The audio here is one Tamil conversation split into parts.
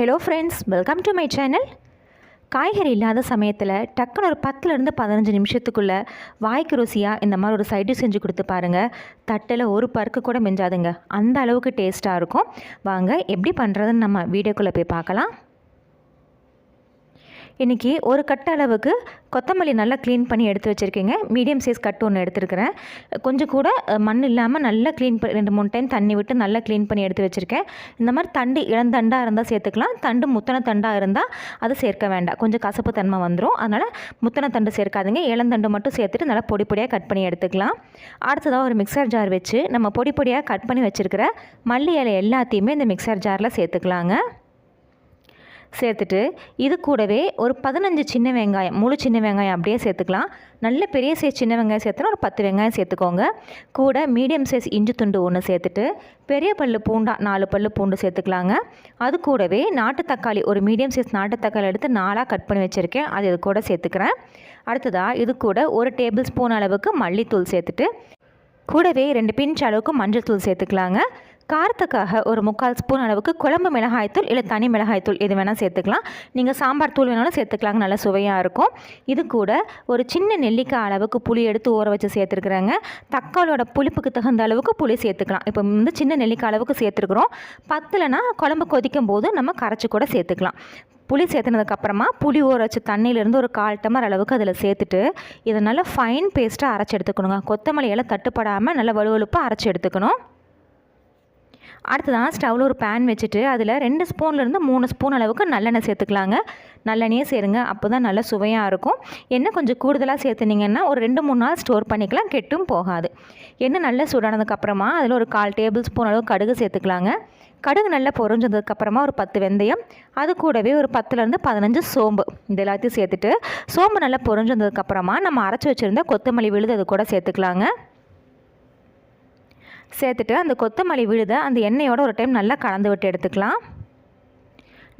Hello friends welcome to my channel காய்கறி இல்லாத சமயத்தில் டக்குன்னு ஒரு பத்துலேருந்து பதினஞ்சு நிமிஷத்துக்குள்ளே வாய்க்கு ருசியாக இந்த மாதிரி ஒரு சைடு செஞ்சு கொடுத்து பாருங்கள் தட்டில் ஒரு பருக்கு கூட மிஞ்சாதுங்க. அந்த அளவுக்கு டேஸ்ட்டாக இருக்கும். வாங்க எப்படி பண்ணுறதுன்னு நம்ம வீடியோக்குள்ளே போய் பார்க்கலாம். இன்றைக்கி ஒரு கட்ட அளவுக்கு கொத்தமல்லி நல்லா க்ளீன் பண்ணி எடுத்து வச்சுருக்கீங்க. மீடியம் சைஸ் கட்டு ஒன்று எடுத்துருக்கிறேன். கொஞ்சம் கூட மண் இல்லாமல் நல்லா க்ளீன் பண்ணி ரெண்டு மூணு டைம் தண்ணி விட்டு நல்லா க்ளீன் பண்ணி எடுத்து வச்சுருக்கேன். இந்த மாதிரி தண்டு இளந்தண்டாக இருந்தால் சேர்த்துக்கலாம். தண்டு முத்தன தண்டாக இருந்தால் அது சேர்க்க வேண்டாம். கொஞ்சம் கசப்பு தன்மை வந்துடும் அதனால் முத்தன தண்டு சேர்க்காதுங்க. இளந்தண்டு மட்டும் சேர்த்துட்டு நல்லா பொடி பொடியாக கட் பண்ணி எடுத்துக்கலாம். அடுத்ததாக ஒரு மிக்சர் ஜார் வச்சு நம்ம பொடி பொடியாக கட் பண்ணி வச்சுருக்கிற மல்லி இலை எல்லாத்தையுமே இந்த மிக்சர் ஜாரில் சேர்த்துக்கலாங்க. சேர்த்துட்டு இது கூடவே ஒரு பதினஞ்சு சின்ன வெங்காயம் முழு சின்ன வெங்காயம் அப்படியே சேர்த்துக்கலாம். நல்ல பெரிய சைஸ் சின்ன வெங்காயம் சேர்த்துனா ஒரு பத்து வெங்காயம் சேர்த்துக்கோங்க. கூட மீடியம் சைஸ் இஞ்சி துண்டு ஒன்று சேர்த்துட்டு பெரிய பல்லு பூண்டா நாலு பல்லு பூண்டு சேர்த்துக்கலாங்க. அது கூடவே நாட்டு தக்காளி ஒரு மீடியம் சைஸ் நாட்டு தக்காளி எடுத்து நாலாக கட் பண்ணி வச்சுருக்கேன். அது இது கூட சேர்த்துக்கிறேன். அடுத்ததாக இது கூட ஒரு டேபிள் ஸ்பூன் அளவுக்கு மல்லித்தூள் சேர்த்துட்டு கூடவே ரெண்டு பிஞ்ச் அளவுக்கு மஞ்சள் தூள் சேர்த்துக்கலாங்க. காரத்துக்காக ஒரு முக்கால் ஸ்பூன் அளவுக்கு குழம்பு மிளகாய்த்தூள் இல்லை தனி மிளகாய்த்தூள் எது வேணால் சேர்த்துக்கலாம். நீங்கள் சாம்பார் தூள் வேணாலும் சேர்த்துக்கலாங்க நல்லா சுவையாக இருக்கும். இது கூட ஒரு சின்ன நெல்லிக்காய் அளவுக்கு புளி எடுத்து ஊற வச்சு சேர்த்துருக்குறாங்க. தக்காளோட புளிப்புக்கு தகுந்த அளவுக்கு புளி சேர்த்துக்கலாம். இப்போ வந்து சின்ன நெல்லிக்காய் அளவுக்கு சேர்த்துருக்குறோம். பத்தலைனா குழம்பு கொதிக்கும் போது நம்ம கரைச்சி கூட சேர்த்துக்கலாம். புளி சேர்த்துனதுக்கப்புறமா புளி ஊற வச்ச தண்ணியிலேருந்து ஒரு கால் டம்ளர் அளவுக்கு அதில் சேர்த்துட்டு இதை நல்லா ஃபைன் பேஸ்ட்டாக அரைச்சி எடுத்துக்கணுங்க. கொத்தமல்லியெல்லாம் தட்டுப்படாமல் நல்லா வலுவலுப்பாக அரைச்சி எடுத்துக்கணும். அடுத்ததான் ஸ்டவ்வில் ஒரு பேன் வச்சுட்டு அதில் ரெண்டு ஸ்பூன்லேருந்து மூணு ஸ்பூன் அளவுக்கு நல்லெண்ணெய் சேர்த்துக்கலாங்க. நல்லெண்ணெயே சேருங்க. அப்போ தான் நல்லா சுவையாக இருக்கும். எண்ணெய் கொஞ்சம் கூடுதலாக சேர்த்துனீங்கன்னா ஒரு ரெண்டு மூணு நாள் ஸ்டோர் பண்ணிக்கலாம். கெட்டும் போகாது. எண்ணெய் நல்லா சூடானதுக்கப்புறமா அதில் ஒரு கால் டேபிள் ஸ்பூன் அளவு கடுகு சேர்த்துக்கலாங்க. கடுகு நல்லா பொறிஞ்சதுக்கப்புறமா ஒரு பத்து வெந்தயம். அது கூடவே ஒரு பத்துலேருந்து பதினஞ்சு சோம்பு. இது எல்லாத்தையும் சேர்த்துட்டு சோம்பு நல்லா பொறிஞ்சதுக்கப்புறமா நம்ம அரைச்சி வச்சுருந்த கொத்தமல்லி விழுது அது கூட சேர்த்துக்கலாங்க. சேர்த்துட்டு அந்த கொத்தமல்லி விழுத அந்த எண்ணெயோட ஒரு டைம் நல்லா கலந்து விட்டு எடுத்துக்கலாம்.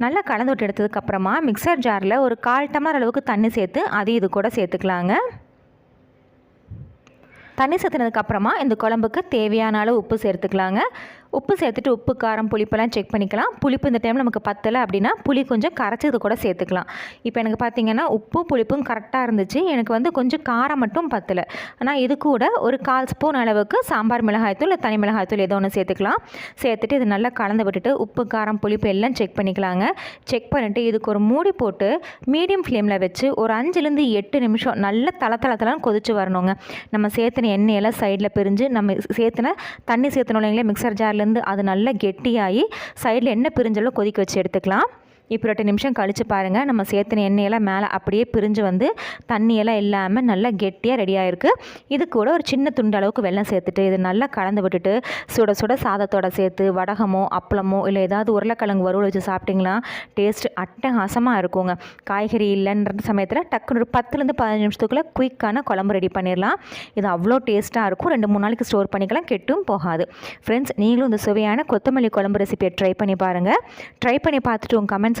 நல்லா கலந்து விட்டு எடுத்ததுக்கப்புறமா மிக்சர் ஜாரில் ஒரு கால் டம்ளர் அளவுக்கு தண்ணி சேர்த்து அது இது கூட சேர்த்துக்கலாங்க. தண்ணி சேர்த்துனதுக்கப்புறமா இந்த குழம்புக்கு தேவையான அளவு உப்பு சேர்த்துக்கலாங்க. உப்பு சேர்த்துட்டு உப்பு காரம் புளிப்பெல்லாம் செக் பண்ணிக்கலாம். புளிப்பு இந்த டைம் நமக்கு பத்தலை அப்படின்னா புளி கொஞ்சம் கரைச்சி இது கூட சேர்த்துக்கலாம். இப்போ எனக்கு பார்த்தீங்கன்னா உப்பு புளிப்பும் கரெக்டாக இருந்துச்சு. எனக்கு வந்து கொஞ்சம் காரம் மட்டும் பத்தலை. ஆனால் இது கூட ஒரு கால் ஸ்பூன் அளவுக்கு சாம்பார் மிளகாய்த்தூள் இல்லை தனி மிளகாய்த்தூள் ஏதோ ஒன்று சேர்த்துக்கலாம். சேர்த்துட்டு இது நல்லா கலந்து விட்டுட்டு உப்பு காரம் புளிப்பு எல்லாம் செக் பண்ணிக்கலாங்க. செக் பண்ணிவிட்டு இதுக்கு ஒரு மூடி போட்டு மீடியம் ஃப்ளேமில் வச்சு ஒரு அஞ்சுலேருந்து எட்டு நிமிஷம் நல்ல தள தளத்தலாம் கொதிச்சு வரணுங்க. நம்ம சேர்த்துன எண்ணெயெல்லாம் சைடில் பிரிஞ்சு நம்ம சேர்த்துன தண்ணி சேர்த்தணும் இல்லைங்களா மிக்சர் சைட்லேருந்து அது நல்லா கெட்டியாகி சைடில் எண்ணெய் பிரிஞ்சளவு கொதிக்க வச்சு எடுத்துக்கலாம். இப்போ ரெண்டு நிமிஷம் கழித்து பாருங்கள் நம்ம சேர்த்துன எண்ணெயெல்லாம் மேலே அப்படியே பிரிஞ்சு வந்து தண்ணியெல்லாம் இல்லாமல் நல்லா கெட்டியாக ரெடி ஆயிருக்கு. இது கூட ஒரு சின்ன துண்டு அளவுக்கு வெல்லம் சேர்த்துட்டு இது நல்லா கலந்து விட்டுட்டு சுட சுட சாதத்தோட சேர்த்து வடகமோ அப்பளமோ இல்லை ஏதாவது உருளைக்கிழங்கு வறுவல் வச்சு சாப்பிட்டிங்களா டேஸ்ட் அட்டகாசமாக இருக்குங்க. காய்கறி இல்லைன்ற சமயத்தில் டக்குனு ஒரு பத்துலேருந்து பதினஞ்சு நிமிஷத்துக்குள்ளே குயிக்கான குழம்பு ரெடி பண்ணிடலாம். இது அவ்வளோ டேஸ்ட்டாக இருக்கும். ரெண்டு மூணு நாளைக்கு ஸ்டோர் பண்ணிக்கலாம். கெட்டும் போகாது. ஃப்ரெண்ட்ஸ் நீங்களும் இந்த சுவையான கொத்தமல்லி குழம்பு ரெசிபியை ட்ரை பண்ணி பாருங்கள் ட்ரை பண்ணி பார்த்துட்டு உங்கள் கமெண்ட்ஸ்